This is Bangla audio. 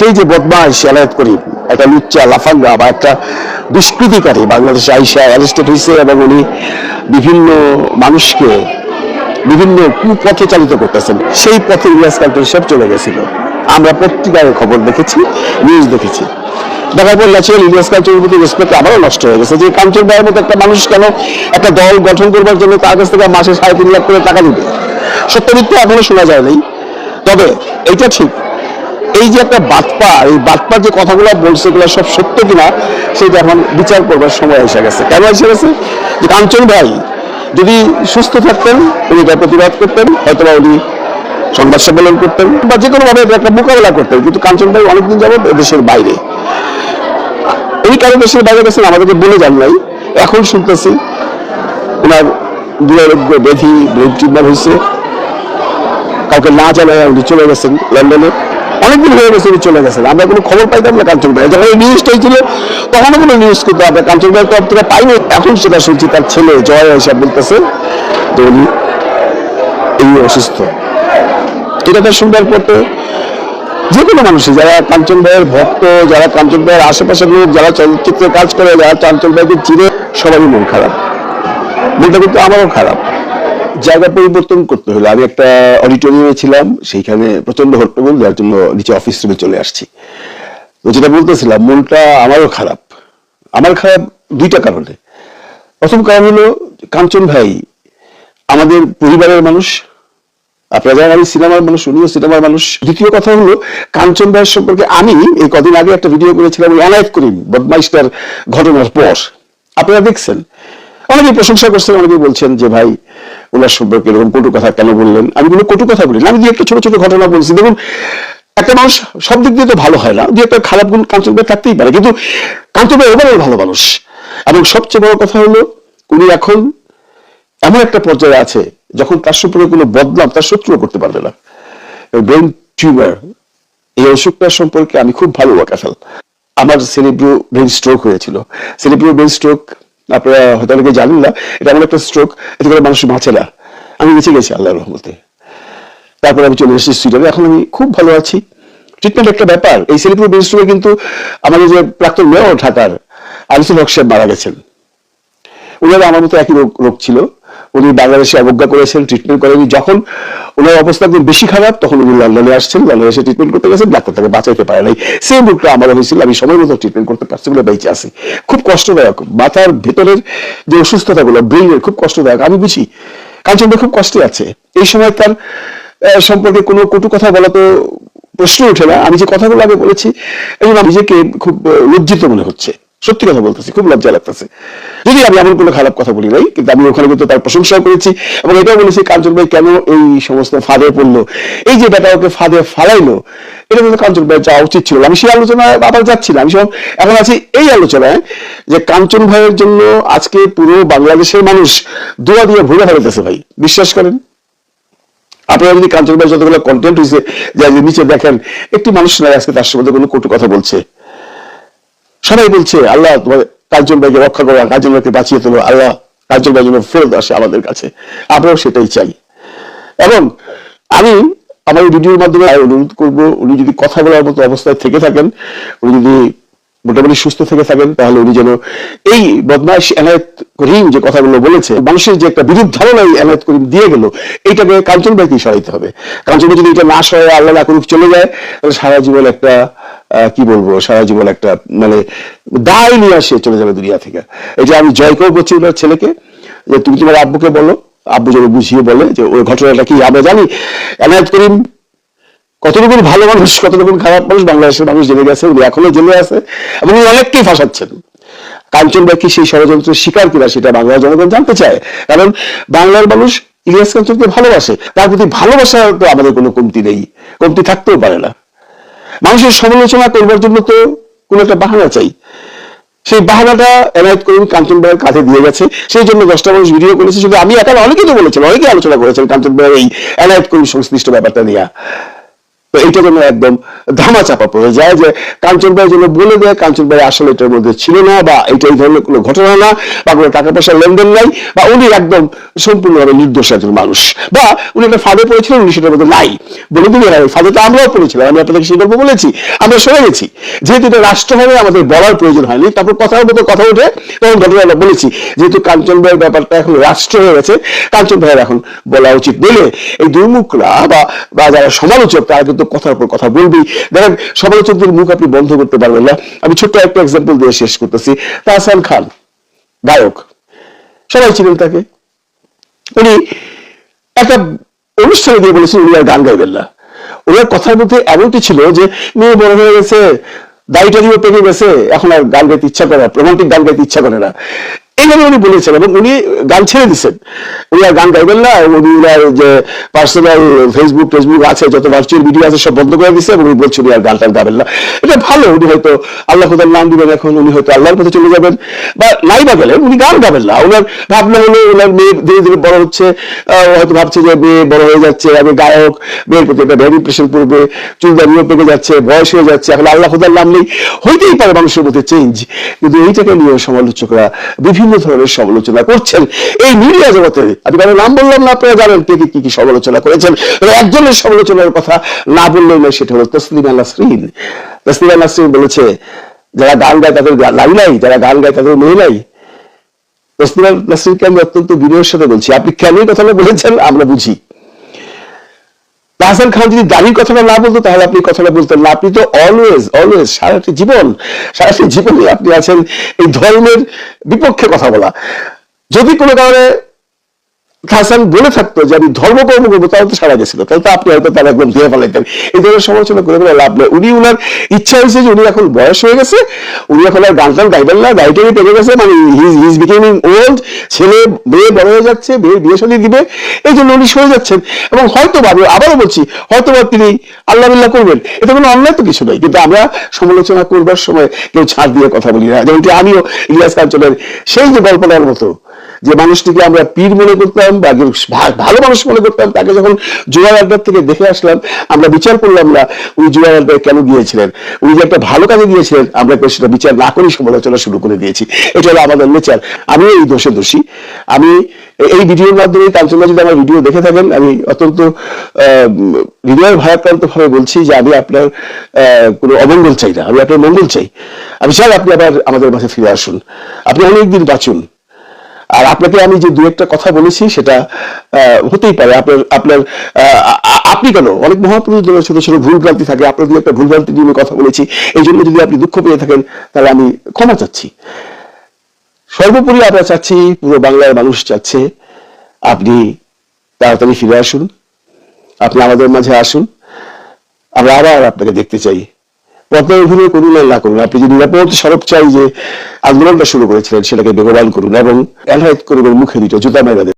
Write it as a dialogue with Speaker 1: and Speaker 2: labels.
Speaker 1: সেই যে বদমাইশ এলায়ত করি, একটা লুচ্চা, লাফাঙ্গা বা একটা দুষ্কৃতিকারী বাংলাদেশে আইসা অ্যারেস্টেড হয়েছে এবং উনি বিভিন্ন মানুষকে বিভিন্ন কুপথে চালিত করতেছেন। সেই পথে ইলিয়াস কান্টন সব চলে গেছিল। আমরা পত্রিকায় খবর দেখেছি নিউজ দেখেছি। দেখার পর ন্যাচারাল ইলিয়াস কালচারের প্রতি রেসপেক্ট আবারও নষ্ট হয়ে গেছে। যে কাঞ্চন ভাইয়ের মতো একটা মানুষ কেন একটা দল গঠন করবার জন্য তার কাছ থেকে মাসে সাড়ে তিন লাখ করে টাকা দিবে? সত্যমিত্র এখনও শোনা যায় নাই। তবে এইটা ঠিক এই যে একটা বাটপা এই বাটপার যে কথাগুলো বলছে, এগুলো সব সত্য কিনা, সেটা এখন বিচার করবার সময় এসে গেছে। কেন এসে গেছে? যে কাঞ্চন ভাই যদি সুস্থ থাকতেন, উনি এটা প্রতিবাদ করতেন হয়তো বা উনি সংবাদ সম্মেলন করতেন, বা যে কোনো ভাবে একটা মোকাবেলা করতেন। কিন্তু কাঞ্চন ভাই অনেকদিন যাবত দেশের বাইরে। এই কারণে দেশের বাইরে গেছেন আমাদেরকে বলে যান নাই। এখন শুনতেছি ওনার দুরারোগ্য ব্যাধি, ব্রেন টিউমার হয়েছে। কাউকে না জানায় উনি চলে গেছেন লন্ডনে। অনেকদিন হয়ে গেছে চলে গেছে আমরা কোনো খবর পাইতাম না কাঞ্চন ভাই যখন এই নিউজটা হয়েছিল, তখনও কোনো নিউজ কিন্তু আমরা কাঞ্চন ভাইয়ের তরফ থেকে পাইনি। এখন সেটা শুনছি তার ছেলে জয় হিসাব বলতেছে তো উনি এই অসুস্থ। এটা তো শুনবার তো যে কোনো মানুষই, যারা কাঞ্চন ভাইয়ের ভক্ত, যারা কাঞ্চন ভাইয়ের আশেপাশের লোক, যারা চলচ্চিত্রে কাজ করে, যারা কাঞ্চন ভাইকে চিনে, সবারই মন খারাপ। মনটা কিন্তু আমারও খারাপ। জায়গা পরিবর্তন করতে হলো আমি একটা অডিটোরিয়ামে ছিলাম, সেইখানে প্রচণ্ড হট্টগোল, যার জন্য নিচে অফিস রুমে চলে আসছি। তো যেটা বলতেছিলাম, মনটা আমারও খারাপ। আমার খারাপ দুইটা কারণে। প্রথম কারণ হলো, কাঞ্চন ভাই আমাদের পরিবারের মানুষ। আপনারা জানেন আমি সিনেমার মানুষ, উনিও সিনেমার মানুষ। দ্বিতীয় কথা হলো, কাঞ্চন ভাইয়ের সম্পর্কে আমি এই কদিন আগে একটা ভিডিও করেছিলাম ওই এনায়েত করিম বদমাইশটার ঘটনার পর। আপনারা দেখছেন। অনেকে প্রশংসা করছেন অনেকে বলছেন যে ভাই ওনার সম্পর্কে এরকম কটু কথা কেন বললেন? আমি কোনো কটু কথা বলি আমি দু একটা ছোট ছোট ঘটনা বলছি। দেখুন, একটা মানুষ সব দিক দিয়ে তো ভালো হয় না। দু একটা খারাপ গুণ কাঞ্চন থাকতেই পারে। কিন্তু কাঞ্চন ওভারঅল ভালো মানুষ। এবং সবচেয়ে বড় কথা হলো, উনি এখন এমন একটা পর্যায়ে আছে, যখন তার সম্পর্কে কোনো বদনাম তার শত্রুও করতে পারবে না। ব্রেন টিউমার এই অসুখটার সম্পর্কে আমি খুব ভালো ওয়াকাফেল আমার সেলিব্রো ব্রেন স্ট্রোক হয়েছিল। সেলিব্রো ব্রেন স্ট্রোক আপনারা হয়তো অনেকে জানেন না, এটা এমন একটা স্ট্রোক এতে করে মানুষ বাঁচে না। আমি বেঁচে গেছি আল্লাহ রহমতে। তারপরে আমি চলে এসেছি সুইডেনে এখন আমি খুব ভালো আছি। ট্রিটমেন্ট একটা ব্যাপার, এই সেলিব্রো ব্রেন স্ট্রোকে কিন্তু আমাদের যে প্রাক্তন মেয়র ঢাকার আলিসুল হক সাহেব মারা গেছেন। ওনারা আমার মতো একই রোগ রোগ ছিল। উনি বাংলাদেশে অবজ্ঞা করেছেন ট্রিটমেন্ট করেনি যখন ওনার অবস্থা একদম বেশি খারাপ, তখন উনি লন্ডনে আসছেন, লন্ডনে এসে ট্রিটমেন্ট করতে গেছেন, ডাক্তার তাকে বাঁচাইতে পারে নাই। সেম রোগটা আমারও হয়েছিল, আমি সময় মতো ট্রিটমেন্ট করতে পারছি বলে বেঁচে আছি। খুব কষ্টদায়ক। মাথার ভেতরের যে অসুস্থতাগুলো ব্রেইনের খুব কষ্টদায়ক। আমি বুঝি কাঞ্চন খুব কষ্টে আছে। এই সময় তার সম্পর্কে কোনো কটু কথা বলা তো প্রশ্ন ওঠে না। আমি যে কথাগুলো আগে বলেছি, এই জন্য নিজেকে খুব লজ্জিত মনে হচ্ছে। সত্যি কথা বলতেছি, খুব লজ্জা লাগতেছে। যদি আমি এমন কোনো খারাপ কথা বলি নাই, কিন্তু আমি ওখানে কিন্তু তার প্রশংসাও করেছি এবং এটাও বলেছি, কাঞ্চন ভাই কেন এই সমস্ত ফাঁদে পড়ল? এই যে বেটা ওকে ফাঁদে ফালাইলো, এটা কিন্তু কাঞ্চন ভাই যাওয়া উচিত ছিল আমি সেই আলোচনায় আবার যাচ্ছি না। আমি সব এখন আছি এই আলোচনায় যে কাঞ্চন ভাইয়ের জন্য আজকে পুরো বাংলাদেশের মানুষ দোয়া দিয়ে ভুলে ফেলতেছে ভাই। বিশ্বাস করেন? আপনারা যদি কাঞ্চন ভাই যতগুলো কন্টেন্ট হয়েছে যে নিচে দেখেন, একটি মানুষ নয় আজকে তার সম্বন্ধে কোনো কটু কথা বলছে। সবাই বলছে, আল্লাহ তোমার কাঞ্চন ভাইকে রক্ষা করো কাঞ্চন ভাইকে বাঁচিয়ে তোলো আল্লাহ কাঞ্চন ভাই যেন ফেরত আসে আমাদের কাছে। আমরাও সেটাই চাই। এবং আমি আমার এই ভিডিওর মাধ্যমে অনুরোধ করব, উনি যদি কথা বলার মতো অবস্থায় থেকে থাকেন, উনি যদি মোটামুটি সুস্থ থেকে থাকেন, তাহলে উনি যেন এই বদমাইশ এনায়েত করিম যে কথাগুলো বলেছে, মানুষের যে একটা বিরুদ্ধ ধারণা এই এনায়েত করিম দিয়ে গেল এইটাকে কাঞ্চন ভাইকে সরাইতে হবে। কাঞ্চন যদি এটা না সরাই আল্লাহ না চলে যায়, তাহলে সারা জীবন একটা কি বলব, সারা জীবন একটা মানে দায় নিয়ে আসে চলে যাবে দুনিয়া থেকে। এই যে আমি জয়কেও বলছি ওনার ছেলেকে, যে তুমি তোমার আব্বুকে বলো, আব্বু যেন বুঝিয়ে বলে যে ওই ঘটনাটা কি, আমরা জানি এনায়েত করিম কতটুকু ভালো মানুষ কতটুকু খারাপ মানুষ, বাংলাদেশের মানুষ জেনে গেছে, উনি এখনও জেলে আছে, এবং উনি অনেককেই ফাঁসাচ্ছেন। কাঞ্চন ভাই কি সেই ষড়যন্ত্রের শিকার কিনা সেটা বাংলার জনগণ জানতে চায়। কারণ বাংলার মানুষ ইলিয়াস কাঞ্চনকে ভালোবাসে, তার প্রতি ভালোবাসা তো আমাদের কোনো কমতি নেই, কমতি থাকতেও পারে না। মানুষের সমালোচনা করবার জন্য তো কোনো একটা বাহানা চাই। সেই বাহানাটা এনায়ত করুন কাঞ্চন ভাইয়ের কাছে দিয়ে গেছে। সেই জন্য দশটা মানুষ ভিডিও করেছে। শুধু আমি একা অনেকেই তো বলেছেন, অনেকেই আলোচনা করেছেন কাঞ্চন ভাইয়ের এই এনায়ত করিম সংশ্লিষ্ট ব্যাপারটা নিয়ে। তো এইটা যেন একদম ধামা চাপা পড়ে যায় যে কাঞ্চন ভাই যেন বলে দেয় কাঞ্চন ভাই আসলে এটার মধ্যে ছিল না বা এটা এই ধরনের কোনো ঘটনা না বা কোনো টাকা পয়সার লেনদেন নাই বা উনি একদম সম্পূর্ণভাবে নির্দোষ একজন মানুষ বা উনি একটা ফাঁদে পড়েছিলেন, উনি সেটার মধ্যে নাই। বলে দিলে হয় ফাঁদে তো আমরাও পড়েছিলাম, আমি আপনাদেরকে সেই গল্প বলেছি, আমরা সরে গেছি। যেহেতু এটা রাষ্ট্রভাবে আমাদের বলার প্রয়োজন হয়নি, তারপর কথার মতো কথা উঠে তখন ঘটনাটা বলেছি। যেহেতু কাঞ্চন ভাইয়ের ব্যাপারটা এখন রাষ্ট্র হয়ে গেছে কাঞ্চন ভাইয়ের এখন বলা উচিত নইলে এই দুর্মুখরা বা যারা সমালোচক, তারা কিন্তু কথার পর কথা বলবেই। দেখেন সমালোচকদের মুখ আপনি বন্ধ করতে পারবেন না। আমি ছোট্ট একটা এক্সাম্পল দিয়ে শেষ করতেছি। তাহসান খান, গায়ক। সবাই ছিলেন তাকে? উনি একটা অনুষ্ঠানে দিয়ে বলেছেন উনি আর গান গাইবেন না। ওনার কথার মধ্যে এমনটি ছিল যে, মেয়ে বড় হয়ে গেছে, দাড়িটা দিয়ে পেকে গেছে, এখন আর গান গাইতে ইচ্ছা করে না রোমান্টিক গান গাইতে ইচ্ছা করে না। এইভাবে উনি বলেছেন এবং উনি গান ছেড়ে দিচ্ছেন। উনি আর গান গাইবেন না উনি ওনার যে পার্সোনাল ফেসবুক ফেসবুক আছে, যত ভার্চুয়াল ভিডিও আছে, সব বন্ধ করে দিচ্ছে এবং উনি বলছেন উনি আর গান টান গাবেন না। এটা ভালো, উনি হয়তো আল্লাহ খোদার নাম দিবেন, এখন উনি হয়তো আল্লাহর পথে চলে যাবেন। বা নাই বা গেলেন, উনি গান গাবেন না। ওনার ভাবনা হলো ওনার মেয়ে ধীরে ধীরে বড় হচ্ছে হয়তো ভাবছে যে মেয়ে বড় হয়ে যাচ্ছে আমি গায়ক, মেয়ের প্রতি একটা ভ্যারি প্রেশন পড়বে চুল দাঁড়িয়ে পেকে যাচ্ছে, বয়স হয়ে যাচ্ছে, এখন আল্লাহ খোদার নাম নেই। হইতেই পারে মানুষের মধ্যে চেঞ্জ কিন্তু এইটাকে নিয়ে সমালোচকরা বিভিন্ন ধরনের সমালোচনা করছেন। এই মিডিয়া জগতে, আমি কারও নাম বললাম না, আপনারা জানেন কে কে কি সমালোচনা করেছেন। একজনের সমালোচনার কথা না বললেই নয়, সেটা হলো তসলিমা নাসরিন। তসলিমা নাসরিন বলেছে, যারা গান গায় তাদের নারী নাই যারা গান গায় তাদের মেয়ে নাই। তসলিমা নাসরিনকে আমি অত্যন্ত বিনয়ের সাথে বলছি। আপনি কেন কথা কথাটা বলেছেন? আমরা বুঝি। হাসান খান যদি দাড়ির কথাটা না বলতো, তাহলে আপনি কথাটা বলতেন না। আপনি তো অলওয়েজ অলওয়েজ সারাটি জীবন, সারাটি জীবনে আপনি আছেন এই ধর্মের বিপক্ষে কথা বলা। যদি কোনো কারণে হাসান বলে থাকতো যে আমি ধর্মকর্ম করব, তাহলে তো সারা গেছিল। তাহলে তো আপনি হয়তো তার একদম ধুয়ে ফেলাইতেন এই ধরনের সমালোচনা করে করে লাভ নেই। উনি উনার ইচ্ছা হয়েছে যে উনি এখন বয়স হয়ে গেছে, উনি এখন আর গান টান গাইবেন না গাইটারি পেকে গেছে মানে হিজ বিকেমিং ওল্ড ছেলে, মেয়ে বড় হয়ে যাচ্ছে মেয়ে বিয়ে শাদী দিবে, এই জন্য উনি সরে যাচ্ছেন। এবং হয়তো বা আবারও বলছি হয়তো বা তিনি আল্লাহ বিল্লাহ করবেন। এটা কোনো অন্যায় তো কিছু নয়। কিন্তু আমরা সমালোচনা করবার সময় কেউ ছাড় দিয়ে কথা বলি না। যেমনটি আমিও ইলিয়াস কাঞ্চলের সেই যে গল্পটার মতো যে মানুষটিকে আমরা পীর মনে করতাম বা ভালো মানুষ মনে করতাম তাকে যখন জোয়ার আড্ডার থেকে দেখে আসলাম আমরা বিচার করলাম না উনি জোয়ার আড্ডায় কেন গিয়েছিলেন। উনি যে একটা ভালো কাজে গিয়েছিলেন আমরা সেটা বিচার না করেই সমালোচনা শুরু করে দিয়েছি। এটা হলো আমাদের নেচার। আমি এই দোষে দোষী। আমি এই ভিডিওর মাধ্যমে কাঞ্চনদা যদি আমার ভিডিও দেখে থাকেন আমি অত্যন্ত আহ, হৃদয়ের ভারাক্রান্ত ভাবে বলছি যে আমি আপনার কোনো অমঙ্গল চাই না। আমি আপনার মঙ্গল চাই। আমি চাই আপনি আবার আমাদের মাঝে ফিরে আসুন। আপনি অনেকদিন বাঁচুন। আর আপনাকে আমি যে দু একটা কথা বলেছি, সেটা হতেই পারে। আপনার আপনার আপনি কেন? অনেক মহাপুরুষ মহাপুরুষদের ছোট ছোট ভুল ভ্রান্তি থাকে। আপনার দু একটা ভুল ভ্রান্তি নিয়ে কথা বলেছি। এই জন্য যদি আপনি দুঃখ পেয়ে থাকেন, তাহলে আমি ক্ষমা চাচ্ছি। সর্বোপরি আমরা চাচ্ছি, পুরো বাংলার মানুষ চাচ্ছে, আপনি তাড়াতাড়ি ফিরে আসুন। আপনি আমাদের মাঝে আসুন। আমরা আবার আপনাকে দেখতে চাই। পদ্মায় অভিনয় করুন আর না করুন। আপনি যে নিরাপদ সড়ক চাই যে আন্দোলনটা শুরু করেছিলেন, সেটাকে বেগবান করুন এবং অ্যালহাইট করে মুখে দুটো জুতা মেরে